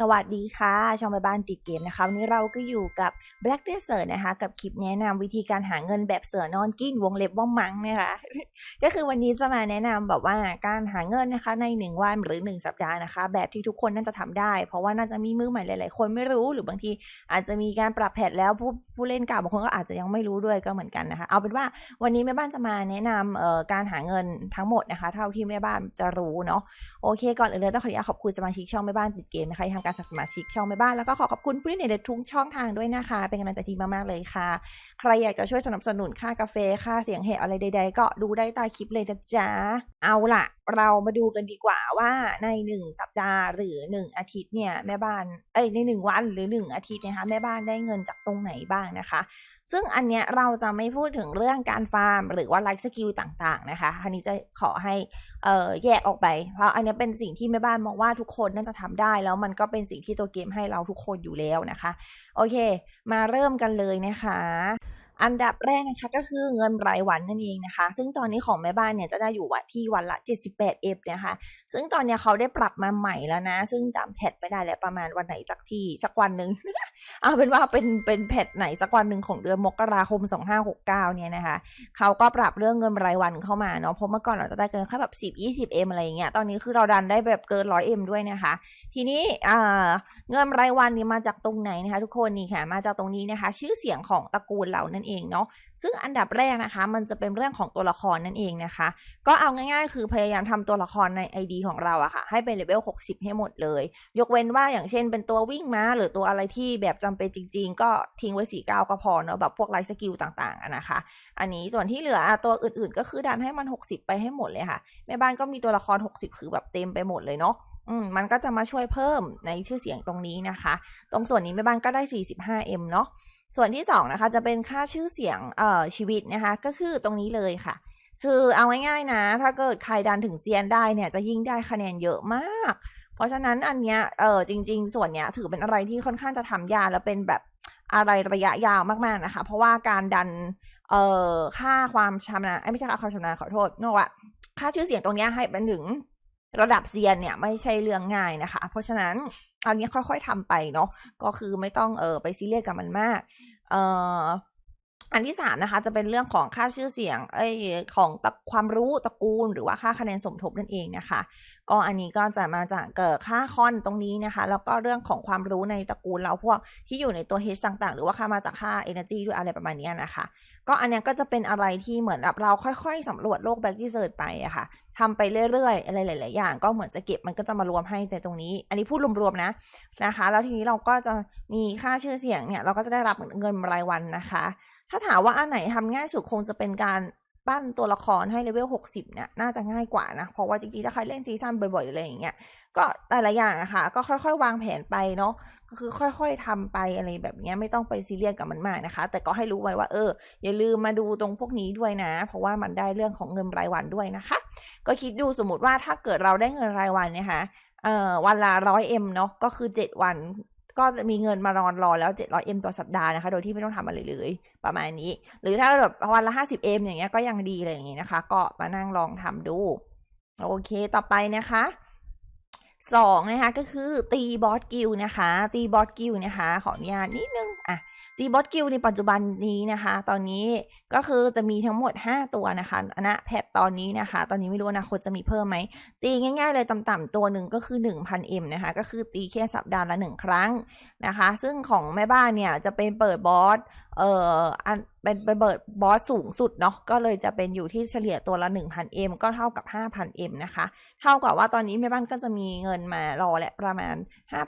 สวัสดีค่ะ ช่องแม่บ้านติดเกมนะคะ วันนี้เราก็อยู่กับ Black Desert นะคะ กับคลิปแนะนำวิธีการหาเงินแบบเสือนอนกินวงเล็บว่ามังนะคะ ก็คือวันนี้จะมาแนะนำแบบว่าการหาเงินนะคะใน 1 วันหรือ 1 สัปดาห์นะคะ แบบที่ทุกคนน่าจะทำได้ เพราะว่าน่าจะมีมือใหม่หลาย ๆ คนไม่รู้หรือบางทีอาจจะมีการปรับแพทแล้วผู้ผู้เล่นเก่าบางคนก็อาจจะยังไม่รู้ด้วยก็เหมือนกันนะคะ เอาเป็นว่าวันนี้แม่บ้านจะมาแนะนำเอ่อการหาเงินทั้งหมดนะคะ เท่าที่แม่บ้านจะรู้เนาะโอเคก่อนอื่นเลยต้องขออนุญาตขอบคุณสมาชิกช่องแม่บ้านติดเกมนะคะการสมัครสมาชิกช่องแม่บ้าน แล้วก็ขอขอบคุณผู้เล่นในทุกช่องทางด้วยนะคะ เป็นกำลังใจที่มากๆเลยค่ะ ใครอยากจะช่วยสนับสนุนค่ากาแฟค่าเสียงเหตุอะไรใด ๆ ก็ดูได้ใต้คลิปเลยนะจ๊ะ เอาล่ะ เรามาดูกันดีกว่าว่าในหนึ่งสัปดาห์หรือหนึ่งอาทิตย์เนี่ยแม่บ้านเอ้ยในหนึ่งวันหรือหนึ่งอาทิตย์นะคะแม่บ้านได้เงินจากตรงไหนบ้างนะคะ ซึ่งอันเนี้ยเราจะไม่พูดถึงเรื่องการฟาร์ม หรือว่าไลฟ์สกิลต่างๆนะคะอันนี้จะขอให้แยกออกไป เพราะอันนี้เป็นสิ่งที่แม่บ้านมองว่าทุกคนน่าจะทำได้ แล้วมันก็เป็นสิ่งที่ตัวเกมให้เราทุกคนอยู่แล้วนะคะ โอเค มาเริ่มกันเลยนะคะ อันดับแรกนะคะก็คือเงินรายวันนั่นเองนะคะ ซึ่งตอนนี้ของแม่บ้านเนี่ยจะได้อยู่วัที่วันละ 78 f นะคะ ซึ่งตอนนี้เขาได้ปรับมาใหม่แล้วนะ ซึ่งจำแพทไม่ได้แล้วประมาณวันไหนสักที่สักวันหนึ่งเอาเป็นว่าเป็นเป็นแพทไหนสักวันหนึ่งของเดือนมกราคม 2569 เนี่ยนะคะเขาก็ปรับเรื่องเงินรายวันเข้ามาเนาะเพราะเมื่อก่อนเราจะได้เกินแค่แบบ10 20 m อะไรอย่างเงี้ยตอนนี้คือเราดันได้แบบเกิน100 m ด้วยนะคะ ทีนี้อ่าเงินรายวันนี่มาจากตรงไหนนะคะ ทุกคนนี่ค่ะมาจากตรงนี้นะคะ ชื่อเสียงของตระกูลเรานั่นเองเนาะซึ่งอันดับแรกนะคะ มันจะเป็นเรื่องของตัวละครนั่นเองนะคะ ก็เอาง่ายๆ คือพยายามทำตัวละครใน ID ของเราอะค่ะ ให้เป็นเลเวล60 ให้หมดเลย ยกเว้นว่าอย่างเช่นเป็นตัววิ่งม้า หรือตัวอะไรที่แบบจำเป็นจริง ๆ ก็ทิ้งไว้49ก็พอเนาะแบบพวกไลฟ์สกิลต่างๆอะนะคะ อันนี้ส่วนที่เหลืออะตัวอื่นๆ ก็คือดันให้มัน 60 ไปให้หมดเลยค่ะแม่บ้านก็มีตัวละคร 60 คือแบบเต็มไปหมดเลยเนาะอืมมันก็จะมาช่วยเพิ่มในชื่อเสียงตรงนี้นะคะ ตรงส่วนนี้แม่บ้านก็ได้ 45M เนาะ ส่วนที่สองนะคะจะเป็นค่าชื่อเสียงเอ่อชีวิตนะคะ ก็คือตรงนี้เลยค่ะคือเอาง่ายๆนะ ถ้าเกิดใครดันถึงเซียนได้เนี่ยจะยิ่งได้คะแนนเยอะมาก เพราะฉะนั้นอันเนี้ยเออจริง ๆ ส่วนเนี้ยถือเป็นอะไรที่ค่อนข้างจะทำยากแล้วเป็นแบบอะไรระยะยาวมากๆนะคะ เพราะว่าการดันเอ่อค่าความชำนาญไม่ใช่ค่าความชำนาญขอโทษนกว่าค่าชื่อเสียงตรงเนี้ยให้เป็นถึง ระดับเซียนเนี่ยไม่ใช่เรื่องง่ายนะคะ เพราะฉะนั้นอันนี้ค่อยๆทำไปเนาะก็คือไม่ต้องเออไปซีเรียสกับมันมากเอ่ออันที่สามนะคะจะเป็นเรื่องของค่าชื่อเสียงเอ้ยของความรู้ตระกูล หรือว่าค่าคะแนนสมทบนั่นเองนะคะ ก็อันนี้ก็จะมาจากเกิดค่าคอนตรงนี้นะคะ แล้วก็เรื่องของความรู้ในตระกูลเราพวกที่อยู่ในตัว H ต่างๆ หรือว่าค่ามาจากค่า energy ด้วยอะไรประมาณนี้นะคะ ก็อันนี้ก็จะเป็นอะไรที่เหมือนแบบเราค่อยๆสำรวจโลกแบ็กที่เซิร์ไปอะค่ะ ทำไปเรื่อยๆ อะไรหลาย ๆ อย่าง ก็เหมือนจะเก็บมันก็จะมารวมให้ในตรงนี้ อันนี้พูดรวมๆนะนะคะ แล้วทีนี้เราก็จะมีค่าชื่อเสียงเนี่ยเราก็จะได้รับเงินรายวันนะคะ ถ้าถามว่าอันไหนทำง่ายสุดคงจะเป็นการปั้นตัวละครให้เลเวล 60 เนี่ย น่าจะง่ายกว่านะ เพราะว่าจริงๆ ถ้าใครเล่นซีซั่นบ่อยๆ อะไรอย่างเงี้ย ก็แต่ละอย่างอะค่ะ ก็ค่อยๆ วางแผนไปเนาะ ก็คือค่อยๆทำไปอะไรแบบนี้ไม่ต้องไปซีเรียสกับมันมากนะคะ แต่ก็ให้รู้ไว้ว่าเออ อย่าลืมมาดูตรงพวกนี้ด้วยนะ เพราะว่ามันได้เรื่องของเงินรายวันด้วยนะคะ ก็คิดดูสมมติว่าถ้าเกิดเราได้เงินรายวันเนี่ยค่ะเอ่อวันละร้อยเอ็มเนาะก็คือเจ็ดวันก็จะมีเงินมานอนรอแล้ว 700M ต่อสัปดาห์นะคะ โดยที่ไม่ต้องทำอะไรเลย ประมาณนี้ หรือถ้าแบบวันละ 50M อย่างเงี้ยก็ยังดีเลยอย่างงี้นะคะ ก็มานั่งลองทำดู โอเค ต่อไปนะคะ สองนะคะก็คือตีบอสกิลนะคะตีบอสกิลนะคะขออนุญาตนิดนึงอะตีบอสกิลในปัจจุบันนี้นะคะ ตอนนี้ก็คือจะมีทั้งหมด 5 ตัวนะคะอณแพทตอนนี้นะคะ ตอนนี้ไม่รู้อนาคตจะมีเพิ่มไหม ตีง่ายๆเลยต่ำๆตัวหนึ่งก็คือ 1,000M นะคะ ก็คือตีแค่สัปดาห์ละ 1 ครั้งนะคะ ซึ่งของแม่บ้านเนี่ยจะเป็นเปิดบอสเอ่ออันเป็นไปเปิดบอสสูงสุดเนาะก็เลยจะเป็นอยู่ที่เฉลี่ยตัวละ 1,000M ก็เท่ากับ 5,000M นะคะ เท่ากับว่าตอนนี้แม่บ้านก็จะมีเงินมารอและประมาณ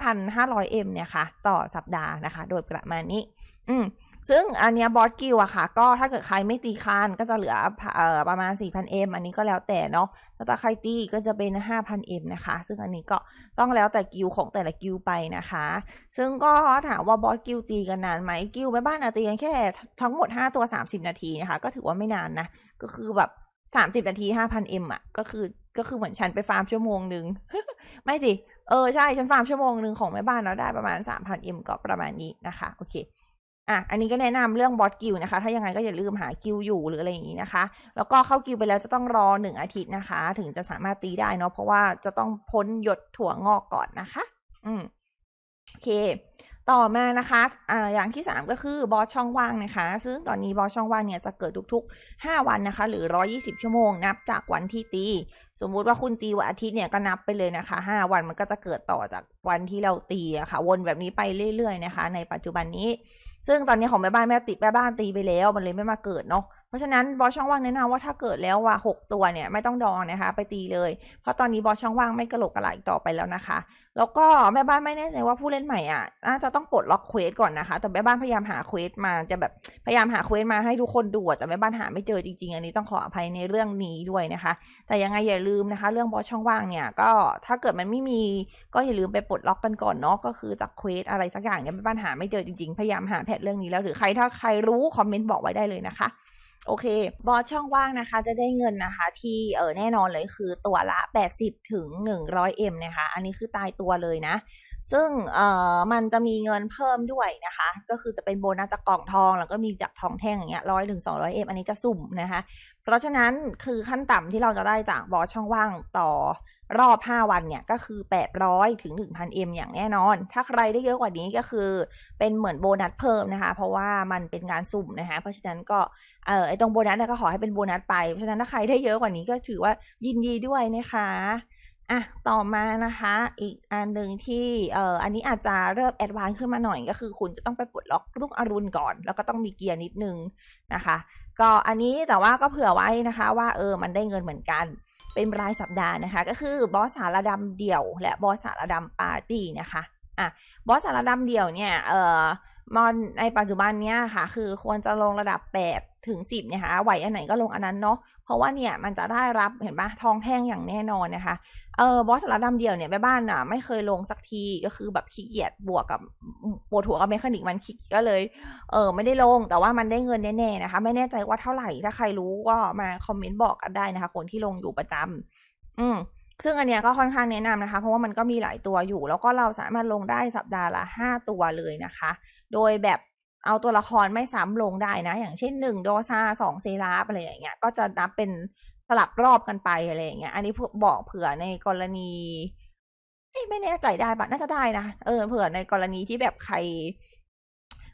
5,500M เนี่ยค่ะ ต่อสัปดาห์นะคะ โดยประมาณนี้ อืม ซึ่งอันเนี้ยบอสกิลอะค่ะ ก็ถ้าเกิดใครไม่ตีคานก็จะเหลือออประมาณ 4,000M อันนี้ก็แล้วแต่เนาะแล้วถ้าใครตีก็จะเป็น 5,000M นะคะ ซึ่งอันนี้ก็ต้องแล้วแต่กิลของแต่ละกิลไปนะคะ ซึ่งก็ถามว่าบอสกิลตีกันนานไหมกิลแม่บ้านอะตีกันแค่ทั้งหมด 5 ตัว 30 นาทีนะคะ ก็ถือว่าไม่นานนะ ก็คือแบบ 30 นาที 5,000M อะก็คือก็คือเหมือนฉันไปฟาร์มชั่วโมงหนึ่งไม่สิเออใช่ฉันฟาร์มชั่วโมงหนึ่งของแม่บ้านเราได้ประมาณ 3,000M ก็ประมาณนี้นะคะโอเค อะอันนี้ก็แนะนำเรื่องบอสกิลนะคะ ถ้ายังไงก็อย่าลืมหากิลอยู่หรืออะไรอย่างนี้นะคะ แล้วก็เข้ากิลไปแล้วจะต้องรอหนึ่งอาทิตย์นะคะ ถึงจะสามารถตีได้เนาะเพราะว่าจะต้องพ้นหยดถั่วงอกก่อนนะคะ อืมโอเค ต่อมานะคะอ่าอย่างที่ 3 ก็คือบอสช่องว่างนะคะ ซึ่งตอนนี้บอสช่องว่างเนี่ยจะเกิดทุกๆ 5 วันนะคะ หรือ 120 ชั่วโมง นับจากวันที่ตี สมมุติว่าคุณตีวันอาทิตย์เนี่ยก็นับไปเลยนะคะ 5 วันมันก็จะเกิดต่อจากวันที่เราตีอะค่ะ วนแบบนี้ไปเรื่อยๆนะคะ ในปัจจุบันนี้ ซึ่งตอนนี้ของแม่บ้านแม่ติดแม่บ้านตีไปแล้ว มันเลยไม่มาเกิดเนาะ เพราะฉะนั้นบอสช่องว่างแนะนำว่าถ้าเกิดแล้วว่าหกตัวเนี่ยไม่ต้องดองนะคะ ไปตีเลย เพราะตอนนี้บอสช่องว่างไม่กระโหลกกระไหลต่อไปแล้วนะคะ แล้วก็แม่บ้านไม่แน่ใจว่าผู้เล่นใหม่อะน่าจะต้องปลดล็อกเควสก่อนนะคะ แต่แม่บ้านพยายามหาเควสมาจะแบบพยายามหาเควสมาให้ทุกคนดูแต่แม่บ้านหาไม่เจอจริงๆ อันนี้ต้องขออภัยในเรื่องนี้ด้วยนะคะ แต่ยังไงอย่าลืมนะคะ เรื่องบอสช่องว่างเนี่ยก็ถ้าเกิดมันไม่มีก็อย่าลืมไปปลดล็อกกันก่อนเนาะก็คือจากเควสอะไรสักอย่างเนี่ยแม่บ้านหาไม่เจอจริงๆพยายามหาแพทเรื่องนี้แล้วหรือใครถ้าใครรู้คอมเมนต์บอกไว้ได้เลยนะคะ โอเค บอสช่องว่างนะคะจะได้เงินนะคะ ที่เออแน่นอนเลยคือตัวละ 80 ถึง 100 m นะคะ อันนี้คือตายตัวเลยนะ ซึ่งเออมันจะมีเงินเพิ่มด้วยนะคะ ก็คือจะเป็นโบนัสจากกล่องทองแล้วก็มีจากทองแท่งอย่างเงี้ยร้อยถึงสองร้อยเอ็มอันนี้จะสุ่มนะคะ เพราะฉะนั้นคือขั้นต่ำที่เราจะได้จากบอสช่องว่างต่อ รอบ 5 วันเนี่ยก็คือ 800 ถึง 1,000 m อย่างแน่นอน ถ้าใครได้เยอะกว่านี้ก็คือเป็นเหมือนโบนัสเพิ่มนะคะ เพราะว่ามันเป็นการสุ่มนะคะ เพราะฉะนั้นก็เออไอตรงโบนัสเนี่ยก็ขอให้เป็นโบนัสไป เพราะฉะนั้นถ้าใครได้เยอะกว่านี้ก็ถือว่ายินดีด้วยนะคะอะ ต่อมานะคะ อีกอันหนึ่งที่ เอ่อ อันนี้อาจจะเริ่มแอดวานซ์ขึ้นมาหน่อยก็คือคุณจะต้องไปปลดล็อกลูกอรุณก่อน แล้วก็ต้องมีเกียร์นิดนึงนะคะ ก็อันนี้แต่ว่าก็เผื่อไว้นะคะ ว่าเออ มันได้เงินเหมือนกัน เป็นรายสัปดาห์นะคะ ก็คือบอสสารดำเดี่ยว และบอสสารดำปาร์ตี้นะคะอะบอสสารดำเดี่ยวเนี่ยเอ่อ มอนในปัจจุบันเนี้ยค่ะ คือควรจะลงระดับ8ถึง10นะคะไหวอันไหนก็ลงอันนั้นเนาะเพราะว่าเนี่ยมันจะได้รับเห็นปะทองแท่งอย่างแน่นอนนะคะเออบอสสารดำเดียวเนี่ยแม่บ้านอะไม่เคยลงสักทีก็คือแบบขี้เกียจบวกกับปวดหัวกับเมคานิกมันขี้ก็เลยเออไม่ได้ลงแต่ว่ามันได้เงินแน่ๆนะคะ ไม่แน่ใจว่าเท่าไหร่ถ้าใครรู้ก็มาคอมเมนต์บอกกันได้นะคะ คนที่ลงอยู่ประจำอืม ซึ่งอันเนี้ยก็ค่อนข้างแนะนำนะคะ เพราะว่ามันก็มีหลายตัวอยู่ แล้วก็เราสามารถลงได้สัปดาห์ละห้าตัวเลยนะคะ โดยแบบเอาตัวละครไม่ซ้ำลงได้นะ อย่างเช่นหนึ่งโดซาสองเซราฟอะไรอย่างเงี้ยก็จะนับเป็นสลับรอบกันไปอะไรอย่างเงี้ย อันนี้บอกเผื่อในกรณีไม่แน่ใจได้ปะน่าจะได้นะ เออ เผื่อในกรณีที่แบบใคร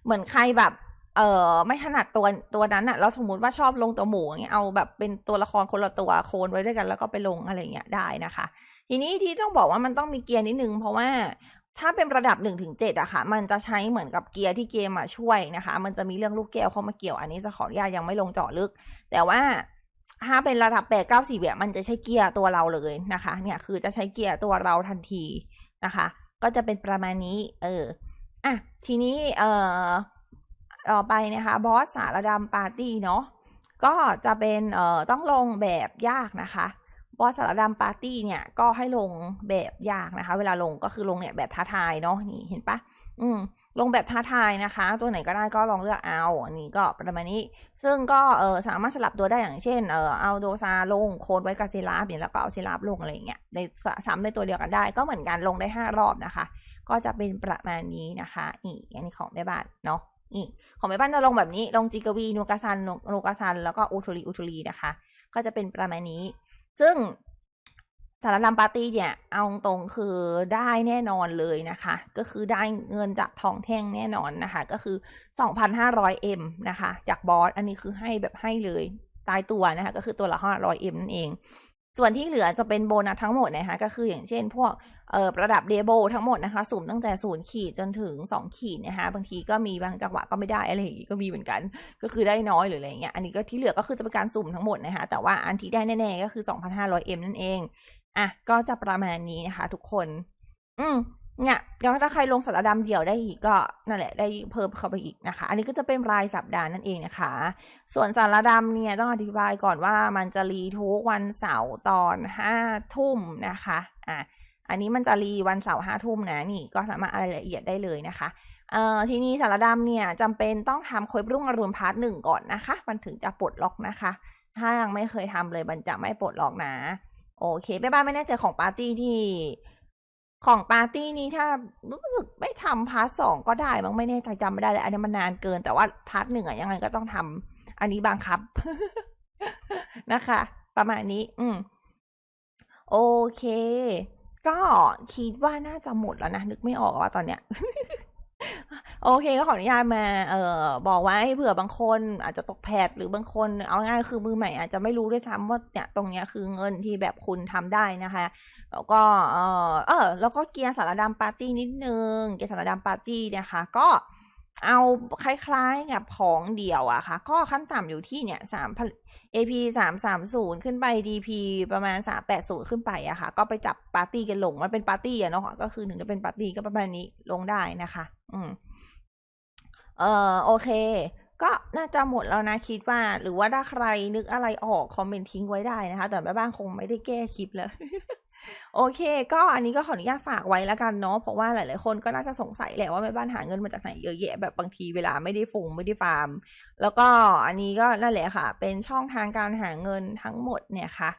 เหมือนใครแบบ เออไม่ถนัดตัวตัวนั้นอะแล้วสมมติว่าชอบลงตัวหมูอย่างเงี้ยเอาแบบเป็นตัวละครคนละตัวโคนไว้ด้วยกันแล้วก็ไปลงอะไรเงี้ยได้นะคะ ทีนี้ที่ต้องบอกว่ามันต้องมีเกียร์นิดนึงเพราะว่าถ้าเป็นระดับหนึ่งถึงเจ็ดอะค่ะ มันจะใช้เหมือนกับเกียร์ที่เกมอะช่วยนะคะ มันจะมีเรื่องลูกแก้วเข้ามาเกี่ยวอันนี้จะขออนุญาตยังไม่ลงเจาะลึก แต่ว่าถ้าเป็นระดับแปดเก้าสี่แบบมันจะใช้เกียร์ตัวเราเลยนะคะ เนี่ยคือจะใช้เกียร์ตัวเราทันทีนะคะ ก็จะเป็นประมาณนี้ เอออะทีนี้เอ่อ ต่อไปนะคะบอสสารดำปาร์ตี้เนาะก็จะเป็นเอ่อต้องลงแบบยากนะคะบอสสารดำปาร์ตี้เนี่ยก็ให้ลงแบบยากนะคะ เวลาลงก็คือลงเนี่ยแบบท้าทายเนาะนี่เห็นปะอืมลงแบบท้าทายนะคะ ตัวไหนก็ได้ก็ลองเลือกเอาอันนี้ก็ประมาณนี้ ซึ่งก็เออสามารถสลับตัวได้อย่างเช่นเออเอาโดซาลงโคนไว้กับเซราฟเนี่ยแล้วก็เอาเซราฟลงอะไรอย่างเงี้ยในซ้ำในตัวเดียวกันได้ ก็เหมือนกันลงได้ห้ารอบนะคะ ก็จะเป็นประมาณนี้นะคะนี่อันนี้ของแม่บ้านเนาะ นี่ของแม่บ้านจะลงแบบนี้ ลงจิกวีนูกาซันนูกาซัน แล้วก็อุทุรีอุทุรีนะคะ ก็จะเป็นประมาณนี้ ซึ่งสารลำปาร์ตี้เนี่ย เอาตรงคือได้แน่นอนเลยนะคะ ก็คือได้เงินจากทองแท่งแน่นอนนะคะ ก็คือ 2,500M นะคะ จากบอส อันนี้คือให้แบบให้เลย ตายตัวนะคะ ก็คือตัวละ 500M นั่นเอง ส่วนที่เหลือจะเป็นโบนัสทั้งหมดนะคะก็คืออย่างเช่น พวกเอ่อระดับเดโบทั้งหมดนะคะสุ่มตั้งแต่ศูนย์ขีดจนถึงสองขีดนะคะบางทีก็มีบางจังหวะก็ไม่ได้อะไรอย่างงี้ก็มีเหมือนกัน ก็คือได้น้อยหรืออะไรเงี้ยอันนี้ก็ที่เหลือก็คือจะเป็นการสุ่มทั้งหมดนะคะแต่ว่าอันที่ได้แน่ๆก็คือ 2,500M นั่นเองอะก็จะประมาณนี้นะคะ ทุกคน อืม เนี่ยแล้วถ้าใครลงสัปดาห์ดำเดี่ยวได้อีกก็นั่นแหละได้เพิ่มเข้าไปอีกนะคะ อันนี้ก็จะเป็นรายสัปดาห์นั่นเองนะคะ ส่วนสารดำเนี่ยต้องอธิบายก่อนว่ามันจะรีทุกวันเสาร์ตอนห้าทุ่มนะคะอะอันนี้มันจะรีวันเสาร์ห้าทุ่มนะนี่ก็สามารถรายละเอียดได้เลยนะคะเอ่อทีนี้สารดำเนี่ยจำเป็นต้องทำคลิปรุ่งอรุณพาร์ทหนึ่งก่อนนะคะ มันถึงจะปลดล็อกนะคะ ถ้ายังไม่เคยทำเลยมันจะไม่ปลดล็อกนะ โอเคแม่บ้านไม่แน่ใจของปาร์ตี้ที่ ของปาร์ตี้นี้ถ้ารู้สึกไม่ทำพาร์ทสองก็ได้มั้งไม่แน่ใจจำไม่ได้เลยอันนี้มันนานเกิน แต่ว่าพาร์ทหนึ่งอะยังไงก็ต้องทำอันนี้บังคับ นะคะ ประมาณนี้ อืมโอเค ก็คิดว่าน่าจะหมดแล้วนะ นึกไม่ออกว่าตอนเนี้ย โอเคก็ขออนุญาตมาเอ่อบอกไว้เผื่อบางคนอาจจะตกแพดหรือบางคนเอาง่ายคือมือใหม่อาจจะไม่รู้ด้วยซ้ำว่าเนี่ยตรงเนี้ยคือเงินที่แบบคุณทำได้นะคะแล้วก็เออเออแล้วก็เกียร์สารดำปาร์ตี้นิดนึงเกียร์สารดำปาร์ตี้นะคะ ก็ เอาคล้ายๆกับของเดี่ยวอะค่ะ ก็ขั้นต่ำอยู่ที่เนี่ยสาม AP สามสามศูนย์ขึ้นไป DP ประมาณสามแปดศูนย์ขึ้นไปอะค่ะ ก็ไปจับปาร์ตี้กันลง มันเป็นปาร์ตี้อะเนาะก็คือหนึ่งจะเป็นปาร์ตี้ก็ประมาณนี้ลงได้นะคะ อืม เออโอเค ก็น่าจะหมดแล้วนะคิดว่า หรือว่าถ้าใครนึกอะไรออกคอมเมนต์ทิ้งไว้ได้นะคะ แต่แม่บ้านคงไม่ได้แก้คลิปแล้ว โอเค ก็อันนี้ก็ขออนุญาตฝากไว้แล้วกันเนาะเพราะว่าหลาย ๆ คนก็น่าจะสงสัยแหละว่าแม่บ้านหาเงินมาจากไหนเยอะแยะแบบบางทีเวลาไม่ได้ฟงไม่ได้ฟาร์ม แล้วก็อันนี้ก็นั่นแหละค่ะ เป็นช่องทางการหาเงินทั้งหมดเนี่ยค่ะ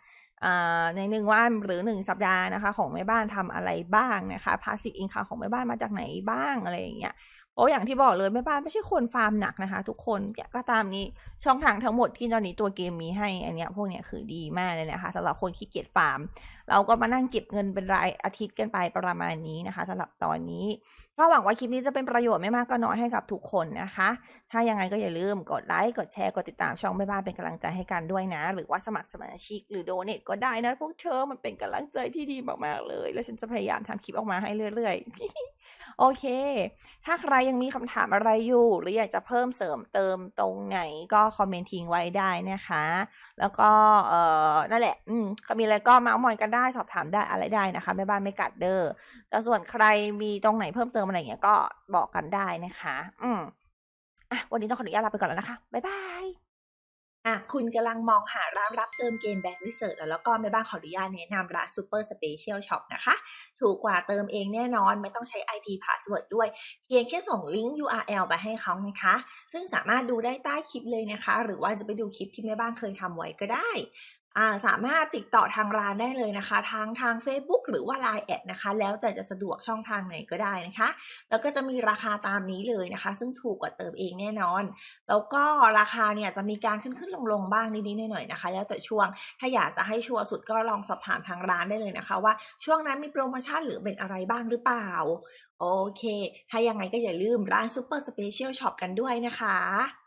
ในหนึ่งวันหรือหนึ่งสัปดาห์นะคะ ของแม่บ้านทำอะไรบ้างนะคะพาสซีฟอินคัมของแม่บ้านมาจากไหนบ้างอะไรอย่างเงี้ย โอ้อย่างที่บอกเลยแม่บ้านไม่ใช่คนฟาร์มหนักนะคะ ทุกคนก็ตามนี้ช่องทางทั้งหมดที่ตอนนี้ตัวเกมมีให้อันเนี้ยพวกเนี้ยคือดีมากเลยนะคะสำหรับคนขี้เกียจฟาร์ม เราก็มานั่งเก็บเงินเป็นรายอาทิตย์กันไปประมาณนี้นะคะสำหรับตอนนี้ ก็หวังว่าคลิปนี้จะเป็นประโยชน์ไม่มากก็น้อยให้กับทุกคนนะคะ ถ้ายังไงก็อย่าลืมกดไลค์ กดแชร์ กดติดตามช่องแม่บ้านเป็นกำลังใจให้กันด้วยนะ หรือว่าสมัครสมาชิกหรือโดเนทก็ได้นะพวกเธอ มันเป็นกำลังใจที่ดีมากๆเลย แล้วฉันจะพยายามทำคลิปออกมาให้เรื่อยๆ โอเค ถ้าใครยังมีคำถามอะไรอยู่ หรืออยากจะเพิ่มเสริมเติมตรงไหนก็คอมเมนต์ทิ้งไว้ได้นะคะ แล้วก็เอ่อนั่นแหละ อืมมีอะไรก็เมาส์มอยกันได้สอบถามได้อะไรได้นะคะแม่บ้านไม่กัดเด้อแต่ส่วนใครมีตรงไหนเพิ่มเติมอะไรเงี้ยก็บอกกันได้นะคะ อืมอะวันนี้ต้องขออนุญาตลาไปก่อนแล้วนะคะ บ๊ายบายอะคุณกำลังมองหาร้านรับเติมเกมแบ็กดิเซอร์แล้วก็แม่บ้านขออนุญาตแนะนำร้านซูเปอร์สเปเชียลช็อปนะคะ ถูกกว่าเติมเองแน่นอนไม่ต้องใช้ ID Password ด้วย เพียงแค่ส่งลิงก์ URL ไปให้เขานะคะ ซึ่งสามารถดูได้ใต้คลิปเลยนะคะ หรือว่าจะไปดูคลิปที่แม่บ้านเคยทำไว้ก็ได้ สามารถติดต่อทางร้านได้เลยนะคะทางทาง Facebook หรือว่า Line แอดนะคะ แล้วแต่จะสะดวกช่องทางไหนก็ได้นะคะ แล้วก็จะมีราคาตามนี้เลยนะคะ ซึ่งถูกกว่าเติมเองแน่นอน แล้วก็ราคาเนี่ยจะมีการขึ้นขึ้นลงลงบ้างนิดๆหน่อยๆนะคะ แล้วแต่ช่วงถ้าอยากจะให้ชัวร์สุดก็ลองสอบถามทางร้านได้เลยนะคะ ว่าช่วงนั้นมีโปรโมชั่นหรือเป็นอะไรบ้างหรือเปล่า โอเค ถ้ายังไงก็อย่าลืมร้าน Super Special Shop กันด้วยนะคะ